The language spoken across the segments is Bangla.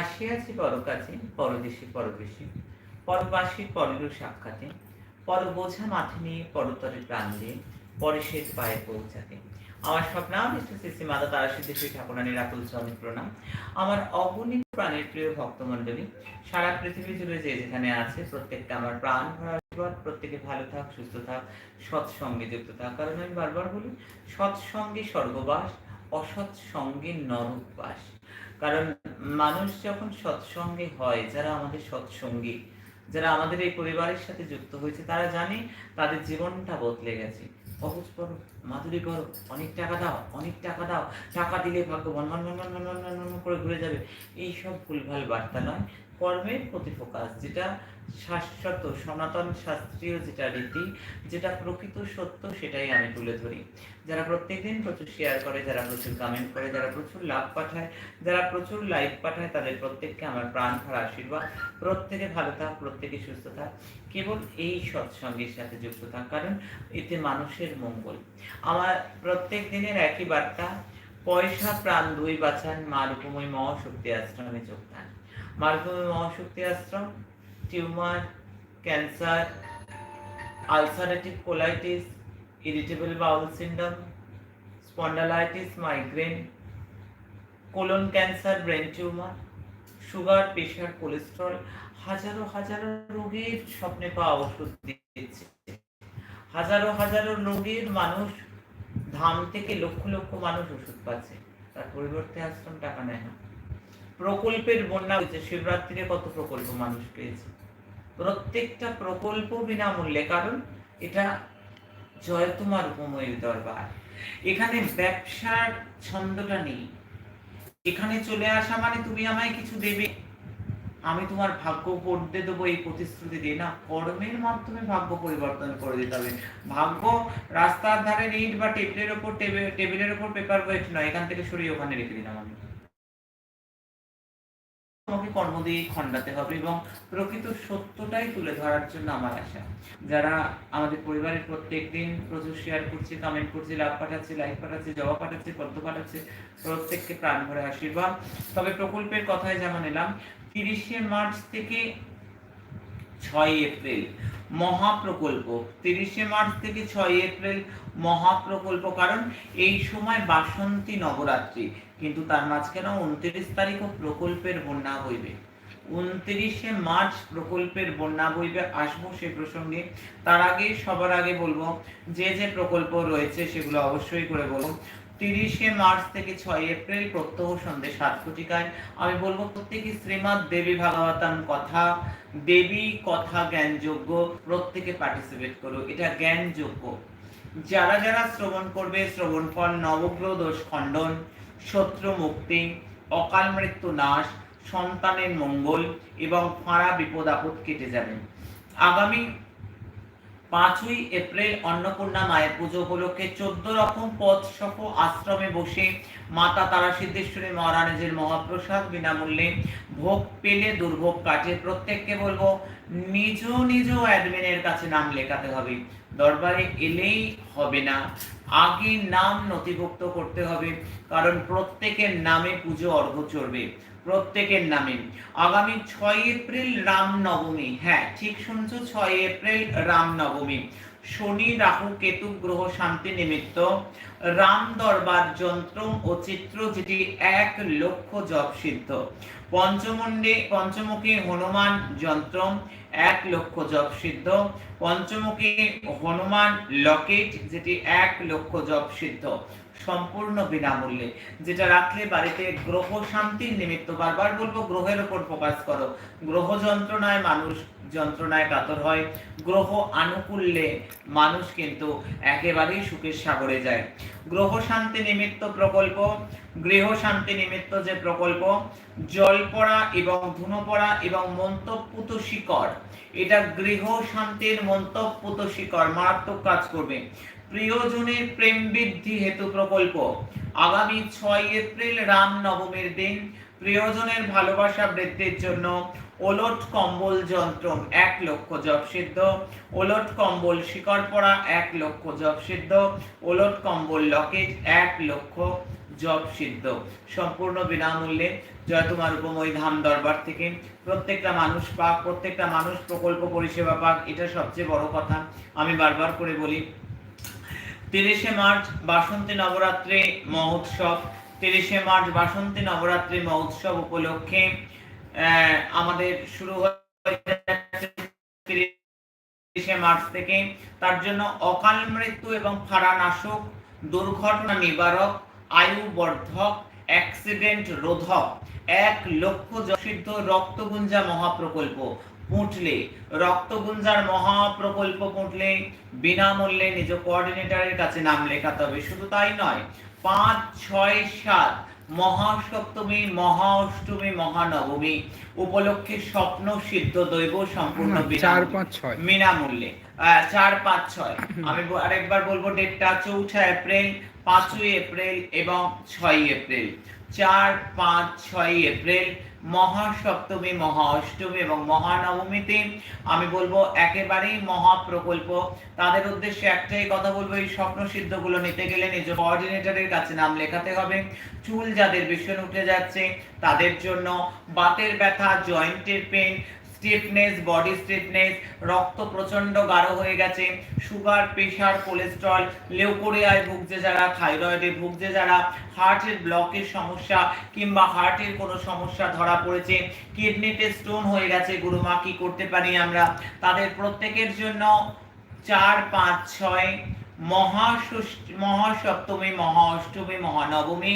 আসিয়াছি পরকাছে পরদেশে পরবেশে, পরবাসী পরের সাক্ষাতে, পর বোঝা মাথে নিয়ে পরতরে প্রাণ দিয়ে পরেশের পায়ে পৌঁছাতে। আমার স্বপ্নাবিষ্ট শ্রী মাতা তারা সিদ্ধি শ্রী ঠাকুরানীর আকুল চরণ প্রণাম। আমার অগণিত প্রাণের প্রিয় ভক্তমণ্ডলী, সারা পৃথিবী জুড়ে যে যেখানে আছে, প্রত্যেকটা আমার প্রাণ ভরা প্রত্যেকে ভালো থাক, সুস্থ থাক, সৎসঙ্গে যুক্ত থাক। কারণ আমি বারবার বলি, সৎসঙ্গে স্বর্গবাস অসৎ সঙ্গে নরকবাস। কারণ মানুষ যখন সৎসঙ্গী হয়, যারা আমাদের সৎসঙ্গী, যারা আমাদের এই পরিবারের সাথে যুক্ত হয়েছে, তারা জানে তাদের জীবনটা বদলে গেছে। অবুজ করো মাধুরী করো অনেক টাকা দাও, অনেক টাকা দাও, টাকা দিলে ভাগ্য মন মন করে ঘুরে যাবে। এইসব ভুলভাল বার্তা নয়। কর্মের প্রতি ফোকাস, যেটা শাশ্বত, সনাতন শাস্ত্রীয় যেটা রীতি, যেটা প্রকৃত সত্য, সেটাই আমি তুলে ধরি। যারা প্রত্যেকদিন প্রচুর শেয়ার করে, যারা প্রচুর কমেন্ট করে, যারা প্রচুর লাভ পাঠায়, যারা প্রচুর লাইক পাঠায়, তাদের প্রত্যেককে আমার প্রাণ ভরা আশীর্বাদ। প্রত্যেকে ভালো থাক, প্রত্যেকে সুস্থ থাক। কেবল এই সৎসঙ্গের সাথে যুক্ত থাক। কারণ এতে মানুষের মঙ্গল। আমার প্রত্যেক দিনের একই বার্তা পয়সা, প্রাণ, দুই বাঁচান মা রূপময় মহাশক্তি আশ্রমে যোগদান। Ma Rupmoy Mahashakti Ashram, tumour, cancer, ulcerative colitis, irritable bowel syndrome, spondylitis, migraine, colon cancer, brain tumour, sugar, pressure, cholesterol, হাজারো হাজারো রোগীর স্বপ্নে পাওয়া ওষুধ দিচ্ছে হাজারো হাজারো রোগীর মানুষ ধাম থেকে লক্ষ লক্ষ মানুষ ওষুধ পাচ্ছে। তার পরিবর্তে আশ্রম টাকা নেয় না। প্রকল্পের বন্যা হয়েছে। শিবরাত্রিরে কত প্রকল্প মানুষ পেয়েছে? প্রত্যেকটা প্রকল্প বিনামূল্যে। কারণ এটা জয় তোমার উপময়ের দরবার। এখানে ব্যবসার ছন্দটা নেই। এখানে চলে আসা মানে তুমি আমায় কিছু দেবে? আমি তোমার ভাগ্য পড়তে দেবো এই প্রতিশ্রুতি দিয়ে। না, কর্মের মাধ্যমে ভাগ্য পরিবর্তন করে দিতে হবে। ভাগ্য রাস্তার ধারে ইট বা টেবিলের ওপর টেবিলের ওপর পেপার ওয়েট নয়, এখান থেকে সরিয়ে ওখানে রেখে দিলাম আমি। তোমাকে কর্ম দিয়ে খণ্ডাতে হবে এবং প্রকৃত সত্যটাই তুলে ধরার জন্য আমার আশা। যারা আমাদের পরিবারের প্রত্যেক দিন প্রচুর শেয়ার করছে কমেন্ট করছে, লাভ পাঠাচ্ছে লাইক পাঠাচ্ছে জবাব পাঠাচ্ছে, পদ্ম পাঠাচ্ছে, প্রত্যেককে প্রাণ ভরে আশীর্বাদ। তবে প্রকল্পের কথায় যেমন এলাম তিরিশে মার্চ থেকে ছয় এপ্রিল, মহাপ্রকল্প। তিরিশে মার্চ থেকে ছয় এপ্রিল, মহাপ্রকল্প। কারণ এই সময় বাসন্তী নবরাত্রি, কিন্তু তার মাঝখানে উনত্রিশ তারিখও প্রকল্পের বন্যা হইবে উনত্রিশে মার্চ প্রকল্পের বন্যা বইবে, আসব সে প্রসঙ্গে। তার আগে, সবার আগে বলব, যে যে প্রকল্প রয়েছে সেগুলো অবশ্যই করে বলব। তিরিশে মার্চ থেকে ছয় এপ্রিল প্রত্যহ সন্ধ্যে সাত কোটিকায় আমি বলব প্রত্যেকে শ্রীমৎ দেবী ভাগবতাম কথা, দেবী কথা জ্ঞান যোগ্য, প্রত্যেকে পার্টিসিপেট করো, এটা জ্ঞান যোগ্য। যারা যারা শ্রবণ করবে, শ্রবণ ফল নবগ্রহ দোষ খণ্ডন, শত্রু মুক্তি, অকাল মৃত্যু নাশ, সন্তানের মঙ্গল এবং ফাঁড়া বিপদ আপদ কেটে যাবে। আগামী পাঁচই এপ্রিল অন্নপূর্ণা মায়ের পুজো উপলক্ষে চোদ্দ রকম পথ সহ আশ্রমে বসে মাতা তারা সিদ্ধেশ্বরী মহারানীজের মহাপ্রসাদ বিনামূল্যে ভোগ পেলে দুর্ভোগ কাটে প্রত্যেককে বলব, নিজ নিজ অ্যাডমিনের কাছে নাম লেখাতে হবে। দরবারে এলেই হবে না। আগে নাম নথিভুক্ত করতে হবে, কারণ প্রত্যেকের নামে পুজো অর্ঘ চড়বে। প্রত্যেকের নামে। আগামী ছয় এপ্রিল রাম নবমী হ্যাঁ ঠিক শুনছো, ছয় এপ্রিল রাম নবমী শনি, রাহু, কেতু, গ্রহ, শান্তি নিমিত্ত রাম দরবার যন্ত্র ও চিত্র যেটি এক লক্ষ জপ সিদ্ধ। পঞ্চমন্ডে পঞ্চমুখী হনুমান যন্ত্র এক লক্ষ জপ সিদ্ধ। পঞ্চমুখী হনুমান লকেট যেটি এক লক্ষ জপ সিদ্ধ। সম্পূর্ণ বিনামূল্যে, যেটা রাখলে বাড়িতে গ্রহ শান্তির নিমিত্ত, বারবার বলব গ্রহের উপর ফোকাস করো। গ্রহ যন্ত্রণায় মানুষ, যন্ত্রণায় কাতর হয়। গ্রহ আনুকূল্যে মানুষ কিন্তু একেবারেই সুখের সাগরে যায়। গ্রহ শান্তি নিমিত্ত প্রকল্প, গৃহ শান্তি নিমিত্ত যে প্রকল্প, জল পড়া এবং ধুনো পড়া এবং মন্তব্যুত শিকড়, এটা গৃহ শান্তির মন্তব্যুত শিকড় মারাত্মক কাজ করবে। প্রিয়জনের প্রেম বৃদ্ধি হেতু প্রকল্প। আগামী ছয় এপ্রিল রাম নবমীর দিন প্রিয়জনের ভালোবাসা বৃদ্ধির জন্য ওলট কম্বল যন্ত্র এক লক্ষ জপ সিদ্ধ, ওলট কম্বল শিকড় পড়া এক লক্ষ জপ সিদ্ধ, ওলট কম্বল লকেট এক লক্ষ জব সিদ্ধ। সম্পূর্ণ বিনামূল্যে জয় তোমার উপময় ধাম দরবার থেকে প্রত্যেকটা মানুষ পাক, প্রত্যেকটা মানুষ প্রকল্প পরিষেবা পাক, এটা সবচেয়ে বড় কথা। আমি বারবার করে বলি তিরিশে মার্চ বাসন্তী নবরাত্রি মহোৎসব। তিরিশে মার্চ বাসন্তী নবরাত্রি মহোৎসব উপলক্ষে আমাদের শুরু তিরিশে মার্চ থেকে। তার জন্য অকাল মৃত্যু এবং ফাড়ানাশক, দুর্ঘটনা নিবারক আয়ু বর্ধক অ্যাক্সিডেন্ট রোধক, এক লক্ষ সিদ্ধ রক্তগুঞ্জা মহাপ্রকল্প। পুঁটলে রক্তগুঞ্জার মহাপ্রকল্প পুঁটলে বিনামূল্যে নিজ কোঅর্ডিনেটরের কাছে নাম লেখাতে হবে। শুধু তাই নয় পাঁচ ছয় সাত মহাসপ্তমী মহা অষ্টমী মহানবমী উপলক্ষে স্বপ্ন সিদ্ধ দৈব সম্পূর্ণ চার বিনামূল্যে। পাঁচ ছয়। বিনামূল্যে। আহ, চার পাঁচ ছয়। আমি আরেকবার বলব ডেটটা চৌঠা এপ্রিল পাঁচই এপ্রিল এবং ছয় এপ্রিল। চার, পাঁচ, ছয় এপ্রিল, মহাসপ্তমী মহা অষ্টমী এবং মহানবমীতে আমি বলব একেবারেই মহাপ্রকল্প। তাদের উদ্দেশ্যে একটাই কথা বলব, এই স্বপ্ন সিদ্ধগুলো নিতে গেলে নিজ কোঅর্ডিনেটরের কাছে নাম লেখাতে হবে। চুল যাদের ভীষণ উঠে যাচ্ছে, তাদের জন্য বাতের ব্যথা জয়েন্টের পেন স্টিফনেস বডি স্টিফনেস রক্ত প্রচণ্ড গাঢ় হয়ে গেছে সুগার প্রেশার কোলেস্ট্রল লিউকোরিয়ায় ভুগছে যারা থাইরয়েডে ভুগছে যারা হার্টের ব্লকের সমস্যা কিংবা হার্টের কোনো সমস্যা ধরা পড়েছে কিডনিতে স্টোন হয়ে গেছে গুরুমা কি করতে পারি আমরা? তাদের প্রত্যেকের জন্য চার, পাঁচ, ছয়, মহাষষ্ঠী, মহাসপ্তমী মহা অষ্টমী মহানবমী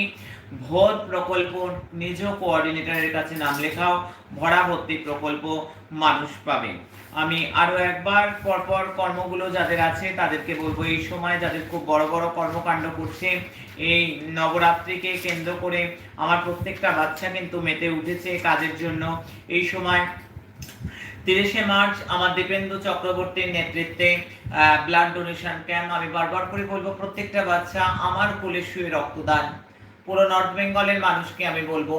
ভোর প্রকল্প নিজ কোঅর্ডিনেটরের কাছে নাম লেখাও ভরা ভর্তি প্রকল্প মানুষ পাবে। আমি আরও একবার পরপর কর্মগুলো যাদের আছে তাদেরকে বলব, এই সময় যাদের খুব বড় বড় কর্মকাণ্ড করছে, এই নবরাত্রিকে কেন্দ্র করে আমার প্রত্যেকটা বাচ্চা কিন্তু মেতে উঠেছে কাজের জন্য। এই সময় তিরিশে মার্চ আমার দীপেন্দু চক্রবর্তীর নেতৃত্বে ব্লাড ডোনেশন ক্যাম্প আমি বারবার করে বলব, প্রত্যেকটা বাচ্চা আমার কোলে শুয়ে রক্তদান পুরো নর্থ বেঙ্গলের মানুষকে আমি বলব।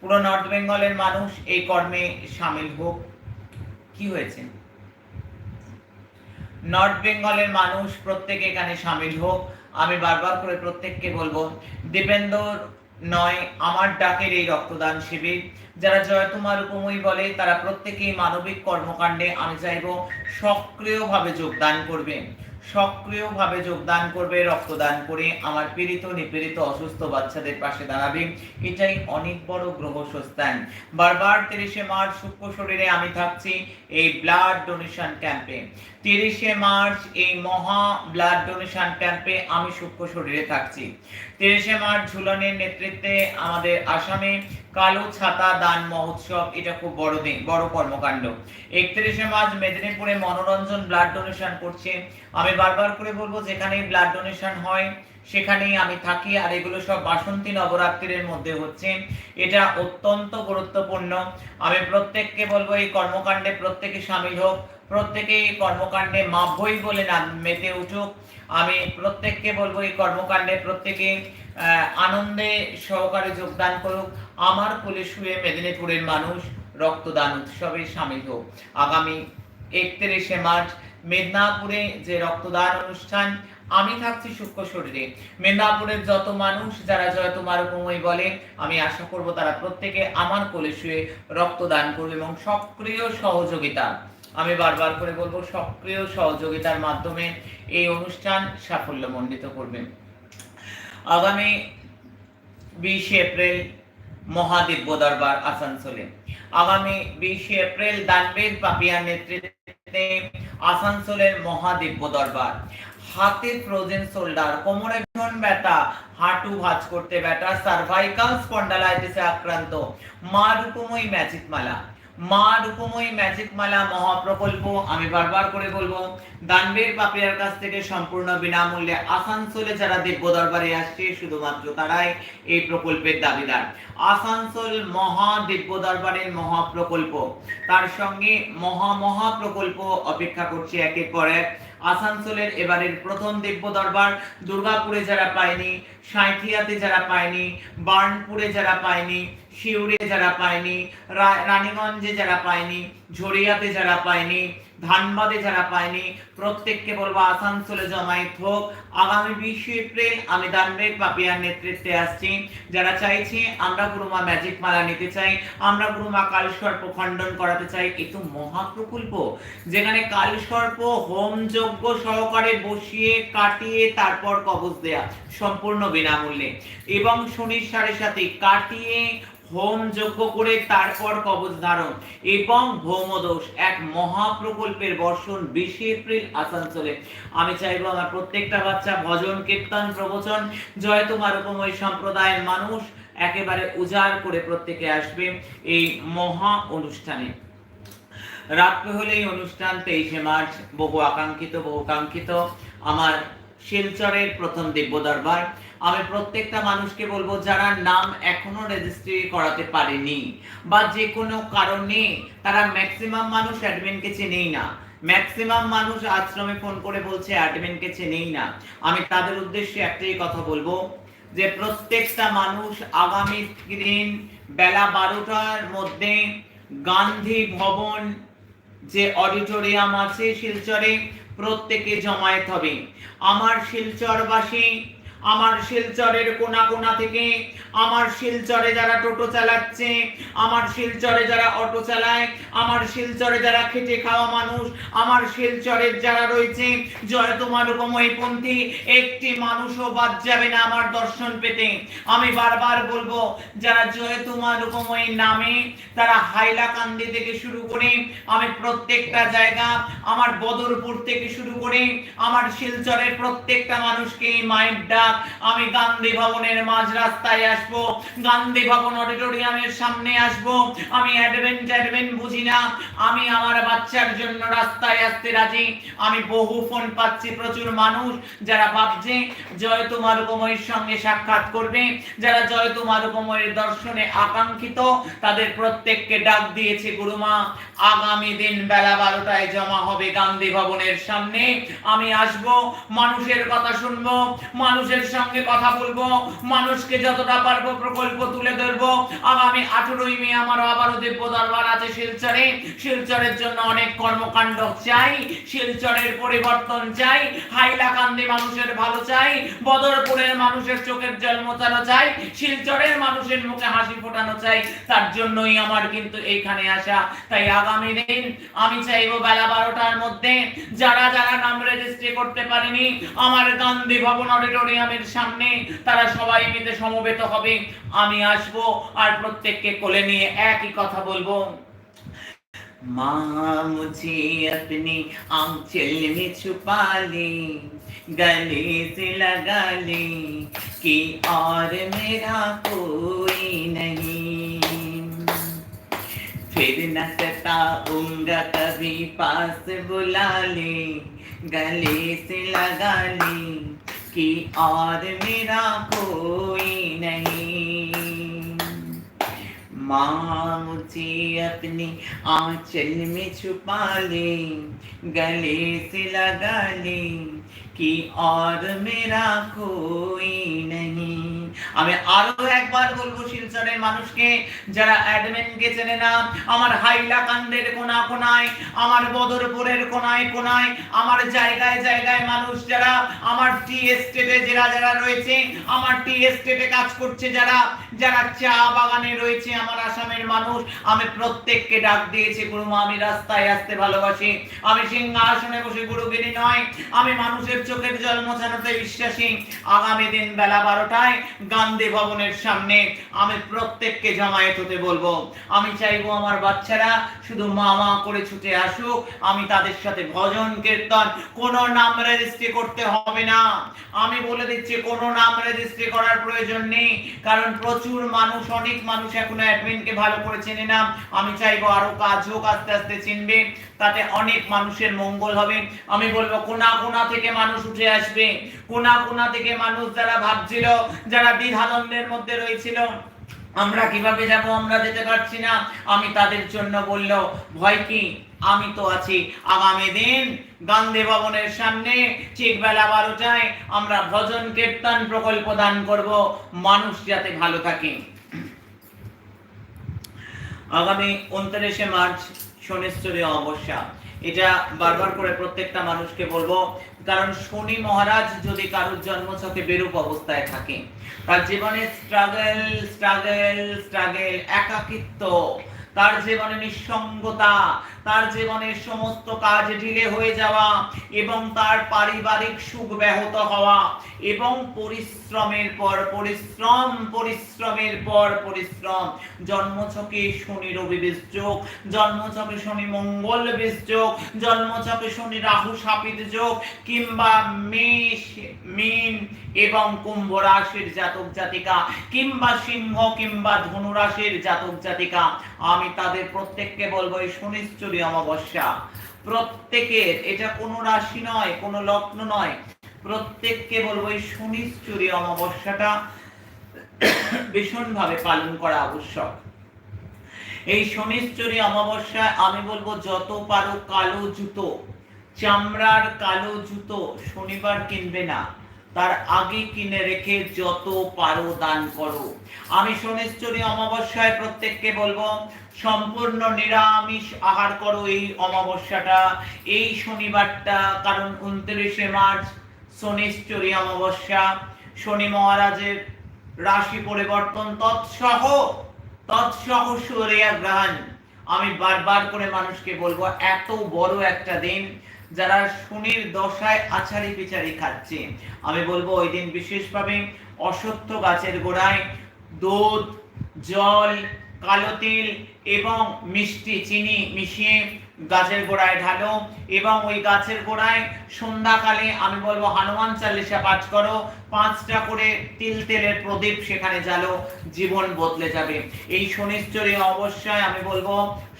পুরো নর্থ বেঙ্গলের মানুষ এই কর্মে সামিল হোক। কি হয়েছে? নর্থ বেঙ্গলের মানুষ প্রত্যেকে এখানে সামিল হোক। আমি বারবার করে প্রত্যেককে বলব, দীপেন্দর নয়, আমার ডাকের এই রক্তদান শিবির। যারা জয় তোমার উপময়ী বলে, তারা প্রত্যেকেই মানবিক কর্মকাণ্ডে আমি চাইব সক্রিয়ভাবে যোগদান করবে। সক্রিয়ভাবে যোগদান করবে, রক্তদান করে আমার পীড়িত, নিপীড়িত, অসুস্থ বাচ্চাদের পাশে দাঁড়াবে। এটাই অনেক বড় গ্রহ সস্তান বারবার তিরিশে মার্চ শুক্র শরীরে আমি থাকছি এই ব্লাড ডোনেশন ক্যাম্পে। তিরিশে মার্চ এই মহা ব্লাড ডোনেশন ক্যাম্পে আমি সূক্ষ্ম শরীরে থাকছি। তিরিশে মার্চ ঝুলনের নেতৃত্বে আমাদের আসামে কালো ছাতা দান মহোৎসব, এটা খুব বড় দিন, বড় কর্মকাণ্ড। একত্রিশে মার্চ মেদিনীপুরে মনোরঞ্জন ব্লাড ডোনেশন করছে। আমি বারবার করে বলব যেখানে ব্লাড ডোনেশন হয়, সেখানেই আমি থাকি, আর এগুলো সব বাসন্তী নবরাত্রির মধ্যে হচ্ছে। এটা অত্যন্ত গুরুত্বপূর্ণ। আমি প্রত্যেককে বলব, এই কর্মকাণ্ডে প্রত্যেকে সামিল হোক। প্রত্যেকে এই কর্মকাণ্ডে মাভই বলে নাম মেতে উঠুক। আমি প্রত্যেককে বলব এই কর্মকাণ্ডে প্রত্যেকে আনন্দে সহকারে যোগদান করুক। আমার কোলে শুয়ে মেদিনীপুরের মানুষ রক্তদান উৎসবে সামিল হোক। আগামী একত্রিশে মার্চ মেদিনীপুরে যে রক্তদান অনুষ্ঠান, আমি থাকছি সূক্ষ্ম শরীরে। মেদিনীপুরের যত মানুষ, যারা জয় তোমার উপময় বলে, আমি আশা করব তারা প্রত্যেকে আমার কোলে শুয়ে রক্তদান করবে এবং সক্রিয় সহযোগিতা আমি বারবার করে বলব, সক্রিয় সহযোগিতার মাধ্যমে এই অনুষ্ঠান সাফল্যমণ্ডিত করবেন। আগামী বিশে এপ্রিল মহাদিব্য দরবার, আসানসোলে। আগামী বিশে এপ্রিল দানবীর পাপিয়ার নেতৃত্বে আসানসোলের মহাদিব্য দরবার। হাতে ফ্রোজেন শোল্ডার কোমরে ভীষণ ব্যথা, হাঁটু ভাঁজ করতে ব্যথা, সার্ভাইকাল স্পন্ডালাইটিসে আক্রান্ত মা রূপময়ী ম্যাজিক মালা মা রূপময়ী ম্যাজিক মালা, মহাপ্রকল্প, আমি বারবার করে বলব, দানবীর পাপিয়ার কাছ থেকে সম্পূর্ণ বিনামূল্যে আসানসোলে যারা দিব্য দরবারে আসছে, শুধুমাত্র তারাই এই প্রকল্পের দাবিদার। আসানসোল মহা দিব্য দরবারের মহা প্রকল্প তার সঙ্গে মহা মহা প্রকল্প অপেক্ষা করছে একের পর এক। আসানসোলের এবারের প্রথম দিব্য দরবার দুর্গাপুরে যারা পায়নি সাঁথিয়াতে যারা পায়নি, বার্নপুরে যারা পায়নি শিউরে যারা পায়নি রানীগঞ্জে যারা পায়নি ঝরিয়াতে যারা পায়নি, ধানবাদে যারা পায়নি, প্রত্যেককে বলব আসানসোলে জমায়েত হোক। আগামী বিশে এপ্রিল আমি দানবেগ পাপিয়ার নেতৃত্বে আসছি। যারা চাইছে, আমরা গুরুমা ম্যাজিক মালা নিতে চাই, আমরা গুরুমা কালসর্প খণ্ডন করাতে চাই, এ তো মহাপ্রকল্প যেখানে কালসর্প, হোম যজ্ঞ সহকারে বসিয়ে, কাটিয়ে, তারপর কবজ দেয়া, সম্পূর্ণ বিনামূল্যে। এবং শনির সাড়ে সাথে কাটিয়ে হোম যজ্ঞ করে তারপর কবচ ধারণ এবং ভৌমদোষ, এক মহাপ্রকল্পের বর্ষণ বিশে এপ্রিল আসানসোলে। আমি চাইব আমার প্রত্যেকটা বাচ্চা ভজন, কীর্তন, প্রবচন, জয় তোমার উপময় সম্প্রদায়ের মানুষ একেবারে উজাড় করে প্রত্যেকে আসবে এই মহা অনুষ্ঠানে। রাত্রে হলে এই অনুষ্ঠান তেইশে মার্চ। বহু আকাঙ্ক্ষিত, বহু কাঙ্ক্ষিত। আমার শিলচরের প্রথম দিব্য দরবার আমি প্রত্যেকটা মানুষকে বলব, যারা নাম এখনও রেজিস্ট্রি করাতে পারেনি বা যে কোনো কারণে তারা ম্যাক্সিমাম মানুষ অ্যাডমিনকে চেনেই না। ম্যাক্সিমাম মানুষ আশ্রমে ফোন করে বলছে অ্যাডমিনকে চেনেই না। আমি তাদের উদ্দেশ্যে একটাই কথা বলব, যে প্রত্যেকটা মানুষ আগামী দিন বেলা বারোটার মধ্যে গান্ধী ভবন যে অডিটোরিয়াম আছে শিলচরে প্রত্যেকে জমায়েত হবে। আমার শিলচরবাসী আমার শিলচরের কোনা কোনা থেকে, আমার শিলচরে যারা টোটো চালাচ্ছে, আমার শিলচরে যারা অটো চালায়, আমার শিলচরে যারা খেটে খাওয়া মানুষ, আমার শিলচরের যারা রয়েছে, জয় তোমার পন্থী, একটি মানুষও বাদ যাবে না আমার দর্শন পেতে। আমি বারবার বলব, যারা জয় তোমার উপময় নামে, তারা হাইলাকান্দি থেকে শুরু করে, আমি প্রত্যেকটা জায়গা, আমার বদরপুর থেকে শুরু করে, আমার শিলচরের প্রত্যেকটা মানুষকে মায়ের ডাক আমি গান্ধী ভবনের মাঝ রাস্তায় আসব। গান্ধী ভবন অডিটোরিয়ামের সামনে আসব। আমি অ্যাডভেন্ট অ্যাডভেন্ট বুঝি না। আমি আমার বাচ্চার জন্য রাস্তায় আসতে রাজি। আমি বহু ফোন পাচ্ছি, প্রচুর মানুষ যারা ভাবছে জয় তোমার উপময়ের সঙ্গে সাক্ষাৎ করবে। যারা জয় তোমার উপময়ের দর্শনে আকাঙ্ক্ষিত, তাদের প্রত্যেককে ডাক দিয়েছে, গুরুমা, আগামী দিন বেলা বারোটায় জমা হবে গান্ধী ভবনের সামনে। আমি আসব, মানুষের কথা শুনব, মানুষের সঙ্গে কথা বলব, মানুষকে যতটা পারব প্রকল্প তুলে ধরবো। আগামী আঠেরোই মে আমার আবারও দিব্য দরবার আছে শিলচরে। শিলচরের জন্য অনেক কর্মকাণ্ড চাই, শিলচরের পরিবর্তন চাই, হাইলাকান্দি মানুষের ভালো চাই, বদরপুরের মানুষের চোখের জল মোচানো চাই, শিলচরের মানুষের মুখে হাসি ফোটানো চাই, তার জন্যই আমার কিন্তু এইখানে আসা। তাই আগামী দিন আমি চাইব বেলা বারোটার মধ্যে যারা যারা নাম রেজিস্ট্রি করতে পারেনি, আমার গান্ধী ভবন অডিটোরিয়ামের সামনে তারা সবাই মিলে সমবেত হবে আমি আসব আর প্রত্যেককে কোলে নিয়ে একই কথা বলবো माँ मुझे अपनी आंचल में छुपा ले गले से लगा ले कि और मेरा कोई नहीं फिर न सताऊंगा कभी पास बुला ले गले से लगा ले कि और मेरा कोई नहीं। माँ मुझे अपने आंचल में छुपा ले, गले से लगा ले কি আর মেরা কই নেই আমি আরও একবার বলব শিলচরের মানুষকে, যারা অ্যাডমিন কে চেনে না, আমার হাইলাকান্দের কোনা কোনায়, আমার বদরপুরের কোনায় কোনায়, আমার জায়গায় জায়গায় মানুষ যারা, আমার টি এস্টেটে যারা যারা রয়েছে, আমার টি এস্টেটে কাজ করছে যারা যারা চা বাগানে রয়েছে, আমার আসামের মানুষ, আমি প্রত্যেককে ডাক দিয়েছি গুরুমা আমি রাস্তায় আসতে ভালোবাসি। আমি সিংহাসনে বসে গুরুগিরি নয়। আমি মানুষের চোখের জল মোছানোতে বিশ্বাসী। আগামী দিন বেলা বারোটায় গান্ধী ভবনের সামনে আমি প্রত্যেককে জামায়াত হতে বলব। আমি চাইব আমার বাচ্চারা শুধু মা মা করে ছুটে আসুক, আমি তাদের সাথে ভজন কীর্তন, কোনো নাম রেজিস্ট্রি করতে হবে না। আমি বলে দিচ্ছি, কোনো নাম রেজিস্ট্রি করার প্রয়োজন নেই, কারণ প্রচুর মানুষ, অনেক মানুষ এখনও অ্যাডমিনকে ভালো করে চেনে না। আমি চাইব আরও কাজ হোক, আস্তে আস্তে চিনবে, তাতে অনেক মানুষের মঙ্গল হবে। আমি বলব, কোনা কোনা থেকে মানুষ উঠে আসবে। কোনা কোনা থেকে মানুষ যারা ভাবছিল, যারা দ্বিধাদ্বন্দ্বের মধ্যে রয়েছিল, আমরা কীভাবে যাব, আমরা যেতে পারছি না, আমি তাদের জন্য বলল, ভয় কি? আমি তো আছি। আগামী দিন গান্ধী ভবনের সামনে ঠিক বেলা বারোটায় আমরা ভজন কীর্তন প্রকল্প দান করব, মানুষ যাতে ভালো থাকে। আগামী উনত্রিশে মার্চ শনিশ্চরী অমাবস্যা। এটা বারবার করে প্রত্যেকটা মানুষকে বলব কারণ শনি মহারাজ যদি কারোর জন্মছকে বেরূপ অবস্থায় থাকে, তার জীবনে স্ট্রাগল স্ট্রাগল স্ট্রাগল একাকিত্ব তার জীবনে নিঃসঙ্গতা, তার জীবনের সমস্ত কাজ ঢিলে হয়ে যাওয়া এবং তার পারিবারিক সুখ ব্যাহত হওয়া এবং পরিশ্রমের পর পরিশ্রম, পরিশ্রমের পর পরিশ্রম। জন্মছকে শনি রবি যোগ, জন্মছকে শনি মঙ্গল যোগ, জন্মছকে শনি রাহু সাপিত যোগ কিংবা মেষ, মিন এবং কুম্ভ রাশির জাতক জাতিকা কিংবা সিংহ কিংবা ধনু রাশির জাতক জাতিকা। আমি তাদের প্রত্যেককে বলব, এই শনিশ্চরী অমাবস্যা। প্রত্যেকের এটা কোনো রাশি নয়, কোনো লগ্ন নয়। প্রত্যেককে বলব, এই শনিশ্চরী অমাবস্যাটা ভীষণভাবে পালন করা আবশ্যক। এই শনিশ্চরী অমাবস্যায় আমি বলব, যত পারো কালো জুতো, চামড়ার কালো জুতো শনিবার কিনবে না। তার আগে কিনে রেখে যত পারো দান করো। আমি শনিশ্চরী অমাবস্যায় প্রত্যেককে বলব, সম্পূর্ণ নিরামিষ আহার করো এই অমাবস্যাটা। এই শনিবারটা, কারণ উনত্রিশে মার্চ শনিশ্চরী অমাবস্যা। শনি মহারাজের রাশি পরিবর্তন, তৎসহ তৎসহ সূর্যগ্রহণ আমি বারবার করে মানুষকে বলব, এত বড় একটা দিন যারা শনির দশায় আছাড়ি পিছাড়ি খাচ্ছে। আমি বলব ওই দিন বিশেষভাবে অসত্য গাছের গোড়ায় দুধ, জল, কালো তিল এবং মিষ্টি চিনি মিশিয়ে গাছের গোড়ায় ঢালো এবং ওই গাছের গোড়ায় সন্ধ্যাকালে আমি বলব হনুমান চালিশা পাঠ করো, পাঁচটা করে তিল তেলের প্রদীপ সেখানে জ্বালো, জীবন বদলে যাবে। এই শনিশ্চরী অবশ্যই আমি বলব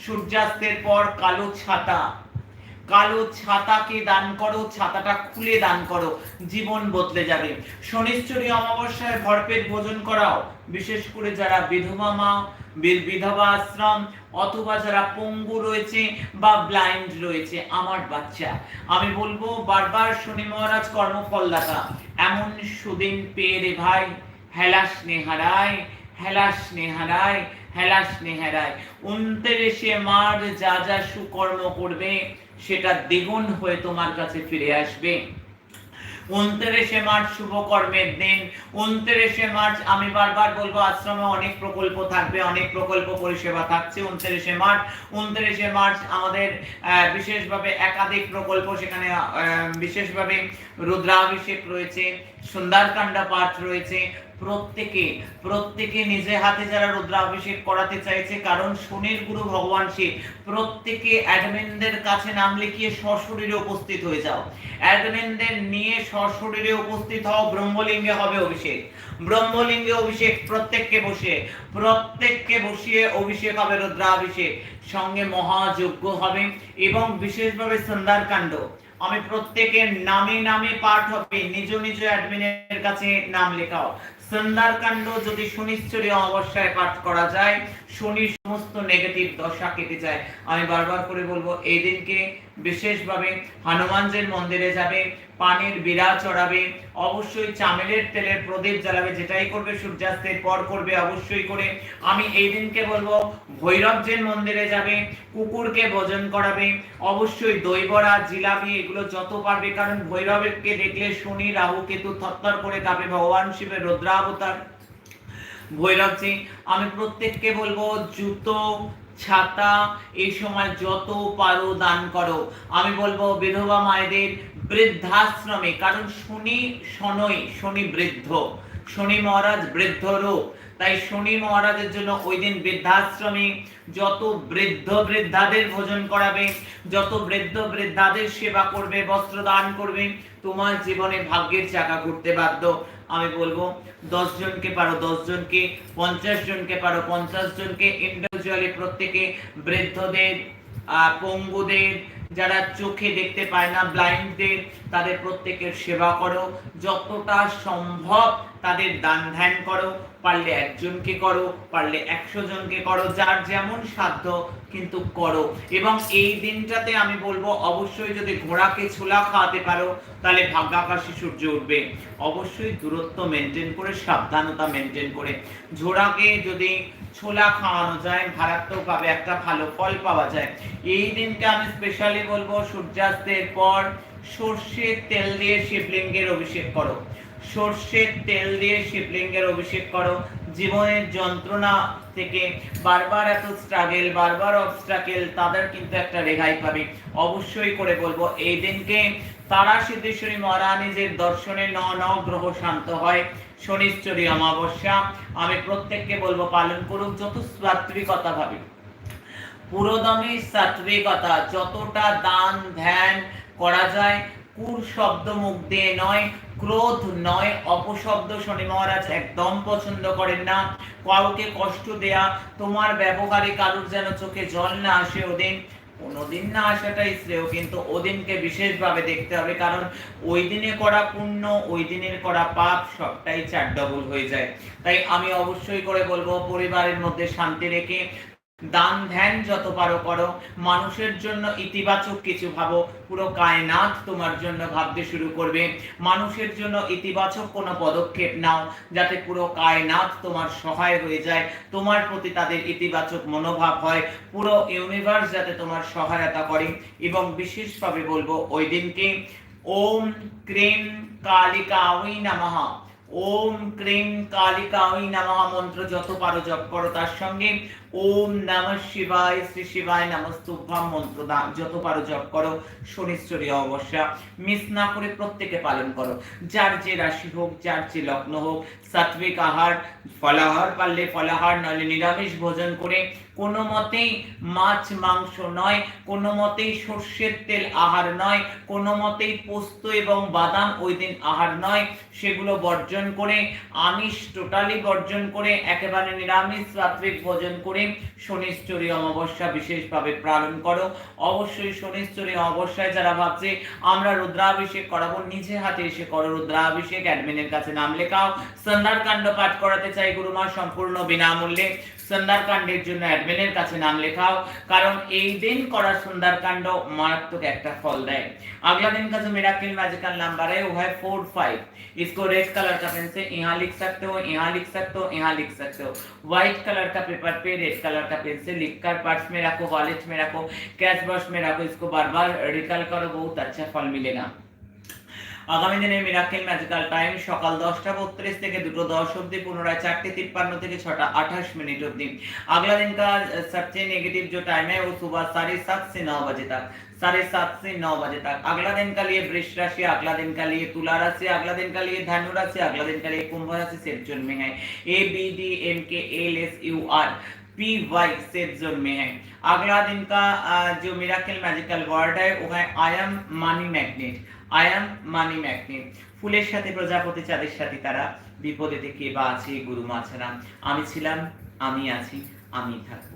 সূর্যাস্তের পর কালো ছাতা। কালো ছাতাকে দান করো, ছাতাটা খুলে দান করো, জীবন বদলে যাবে। শনিশ্চরী অমাবস্যায় ভরপেট ভোজন করাও, বিশেষ করে যারা বিধবা মা বিধবা আশ্রম অথবা যারা পঙ্গু রয়েছে বা ব্লাইন্ড রয়েছে, আমার বাচ্চা, আমি বলব বারবার শনি মহারাজ কর্মফলদাতা, এমন সুদিন পেয়ে রে ভাই, হেলা স্নেহারায় হেলা স্নেহারায় হেলা স্নেহারায়। উনত্রিশে মার্চ যা যা সুকর্ম করবে সেটা দ্বিগুণ হয়ে তোমার কাছে ফিরে আসবে। উনত্রিশে মার্চ শুভ কর্মের দিন। উনত্রিশে মার্চ, আমি বারবার বলব, আশ্রমে অনেক প্রকল্প থাকবে, অনেক প্রকল্প পরিষেবা থাকছে উনত্রিশে মার্চ। উনত্রিশে মার্চ আমাদের বিশেষভাবে একাধিক প্রকল্প সেখানে বিশেষভাবে রুদ্রাভিষেক রয়েছে সুন্দরকাণ্ডা পাঠ রয়েছে প্রত্যেকে প্রত্যেকে নিজে হাতে যারা রুদ্রাভিষেক করাতে চাইছে, কারণ শনির গুরু ভগবান শিব, প্রত্যেকে অ্যাডমিনদের কাছে নাম লিখিয়ে সশরীরে উপস্থিত হয়ে যাও। অ্যাডমিনদের নিয়ে সশরীরে উপস্থিত হও, ব্রহ্মলিঙ্গে হবে অভিষেক। ব্রহ্মলিঙ্গে অভিষেক, প্রত্যেককে বসে। প্রত্যেককে বসিয়ে অভিষেক হবে রুদ্রাভিষেক। সঙ্গে মহাযজ্ঞ হবে এবং বিশেষভাবে সুন্দরকাণ্ড আমি প্রত্যেকের নামে নামে পাঠ হবে, নিজ নিজ অ্যাডমিনের কাছে নাম লেখাও। সুন্দরকাণ্ড যদি সুনিশ্চরীয় অবস্থায় পাঠ করা যায় শনির সমস্ত নেগেটিভ দশা কেটে যায়। আমি বারবার করে বলব এই দিনকে বিশেষভাবে হনুমানজির মন্দিরে যাবে, পানির বিড়া চড়াবে, অবশ্যই চামেলের তেলের প্রদীপ জ্বালাবে, যেটাই করবে সূর্যাস্তের পর করবে, অবশ্যই করে। আমি এই দিনকে বলব, ভৈরবজের মন্দিরে যাবে, কুকুরকে ভোজন করাবে, অবশ্যই দই বড়া জিলাপি, এগুলো যত পারবে, কারণ ভৈরবকে দেখলে শনি, রাহু, কেতু থরথর করে কাঁপে, ভগবান শিবের রুদ্রাবতার। ভৈরবজি, আমি প্রত্যেককে বলব জুতো, ছাতা, এই সময় যত পারো দান করো। আমি বলব বিধবা মায়েদের বৃদ্ধাশ্রমে, কারণ শনি শনই, শনি বৃদ্ধ। শনি মহারাজ বৃদ্ধ রূপ। তাই শনি মহারাজের জন্য ওই দিন বৃদ্ধাশ্রমে যত বৃদ্ধ বৃদ্ধাদের ভোজন করাবে, যত বৃদ্ধ বৃদ্ধাদের সেবা করবে, বস্ত্র দান করবে, তোমার জীবনে ভাগ্যের চাকা ঘুরতে বাধ্য। আমি বলব দশ জনকে পারো, দশ জনকে, পঞ্চাশ জনকে পারো, পঞ্চাশ জনকে ইন্ডিভিজুয়ালি প্রত্যেকে বৃদ্ধদের পঙ্গুদের, যারা চোখে দেখতে পায় না ব্লাইন্ডদের তাদের প্রত্যেকের সেবা করো। যতটা সম্ভব তাদের দান ধ্যান করো। পারলে একজনকে করো, পারলে একশো জনকে করো, যার যেমন সাধ্য কিন্তু করো। এবং এই দিনটাতে আমি বলব, অবশ্যই যদি ঘোড়াকে ছোলা খাওয়াতে পারো, তাহলে ভাগ্যাকাশী সূর্য উঠবে। অবশ্যই দূরত্ব মেনটেন করে, সাবধানতা মেনটেন করে। ঝোড়াকে যদি ছোলা খাওয়ানো যায় ভাবে একটা ভালো ফল পাওয়া যায়। এই দিনটা আমি স্পেশালি বলব, সূর্যাস্তের পর সর্ষের তেল দিয়ে শিবলিঙ্গের অভিষেক করো। সর্ষের তেল দিয়ে শিবলিঙ্গের অভিষেক করো। জীবনের যন্ত্রণা থেকে বারবার এত স্ট্রাগেল বারবার অবস্ট্রাগেল তাদের কিন্তু একটা রেহাই পাবে। অবশ্যই করে বলব, এই দিনকে তারা সিদ্ধেশ্বরী মহারানীজের দর্শনে ন ন গ্রহ শান্ত হয়। শনিশ্চরী অমাবস্যা, আমি প্রত্যেককে বলব পালন করুক যত সাত্বিকতা ভাবে পুরোদমে সাত্বিকতা যতটা দান ধ্যান করা যায় কুর শব্দ মুখ দিয়ে নয়, ক্রোধ নয়, অপশব্দ শনি মহারাজ, একদম পছন্দ করেন না। কাউকে কষ্ট দেয়া, তোমার ব্যবহারে কারুর যেন চোখে জল না আসে ওদিন। কোনোদিন না আসাটাই শ্রেয়, কিন্তু ওদিনকে বিশেষভাবে দেখতে হবে, কারণ ওই দিনে করা পুণ্য, ওই দিনের করা পাপ, সবটাই চার ডবল হয়ে যায়। তাই আমি অবশ্যই করে বলব, পরিবারের মধ্যে শান্তি রেখে দান ধ্যান যত পারো করো, মানুষের জন্য ইতিবাচক কিছু ভাবো, পুরো কায়নাত তোমার জন্য ভাবতে শুরু করবে। মানুষের জন্য ইতিবাচক কোনো পদক্ষেপ নাও, যাতে পুরো কায়নাত তোমার সহায় হয়ে যায়, তোমার প্রতি তাদের ইতিবাচক মনোভাব হয়, পুরো ইউনিভার্স যাতে তোমার সহায়তা করে। এবং বিশেষভাবে বলব, ওই দিনকে ওম ক্রিম কালিকা ওই নমঃ। ওম ক্রিম কালিকা ওই নমঃ মন্ত্র যত পারো জপ করো তার সঙ্গে। ওম নম শিবায়, শ্রী শিবায় নমস্তুভ্যাম মন্ত্র যত পারো জপ করো শনিশ্চরী অবশ্যা। মিস না করে প্রত্যেকে পালন করো। যার যে রাশি হোক, যার যে লগ্ন হোক সাত্বিক আহার, ফলাহার পারলে ফলাহার, নইলে নিরামিষ ভোজন করে কোনো মতেই মাছ, মাংস নয়, কোনো মতেই সর্ষের তেল আহার নয়, কোনো মতেই পোস্ত এবং বাদাম ওই দিন আহার নয়। সেগুলো বর্জন করে, আমিষ টোটালি বর্জন করে, একেবারে নিরামিষ রাত্রিক ভোজন করে শনিশ্চরী অমাবস্যা বিশেষভাবে পালন করো। অবশ্যই শনিশ্চরী অমাবস্যায় যারা ভাবছে, আমরা রুদ্রাভিষেক করাবো, নিজে হাতে এসে করো রুদ্রাভিষেক অ্যাডমিনের কাছে নাম লেখাও। সন্ধ্যার কাণ্ড পাঠ করাতে চাই গুরুমা, সম্পূর্ণ বিনামূল্যে। সুন্দরকাণ্ডের জন্য অ্যাডমিনের কাছে নাম লেখাও কারণ এই দিন করা সুন্দরকাণ্ড মারাত্মক একটা ফল দেয় अगला दिन का जो मिराकिल मैजिकल नंबर है वो है फोर फाइव इसको रेड कलर का पेन से यहाँ लिख सकते हो यहाँ लिख सकते हो यहाँ लिख सकते हो व्हाइट कलर का पेपर पे रेड कलर का पेन से लिख कर पर्स में रखो वॉलेट में रखो कैश बॉक्स में रखो इसको बार बार रिकल करो बहुत अच्छा फल मिलेगा আগামী দিনে মিরাকেল ম্যাজিক্যাল টাইম সকাল দশটা বত্রিশ থেকে দুটো দশ অব্দি পুনরায় চারটে তিপ্পান্ন থেকে ছটা আঠাশ मिनट अवधि अगला दिन का सबसे नेगेटिव जो टाइम है वो सुबह साढ़े सात से नौ बजे तक साढ़े सात से नौ बजे तक अगला दिन का लिए वृक्ष राशि अगला दिन का लिए तुला राशि अगला दिन का लिए धनु राशि अगला दिन का लिए कुंभ राशि सेफ़ जोन में है A B D M K L S U R P Y safe zone में है अगला दिन का जो मेरा मैजिकल वर्ड है वो है I am money magnet I am money magnet ফুলের সাথে প্রজাপতি চাঁদের সাথে তারা বিপদে থেকে বা আছে, গুরু মাছারা আমি ছিলাম, আমি আছি, আমি থাকব।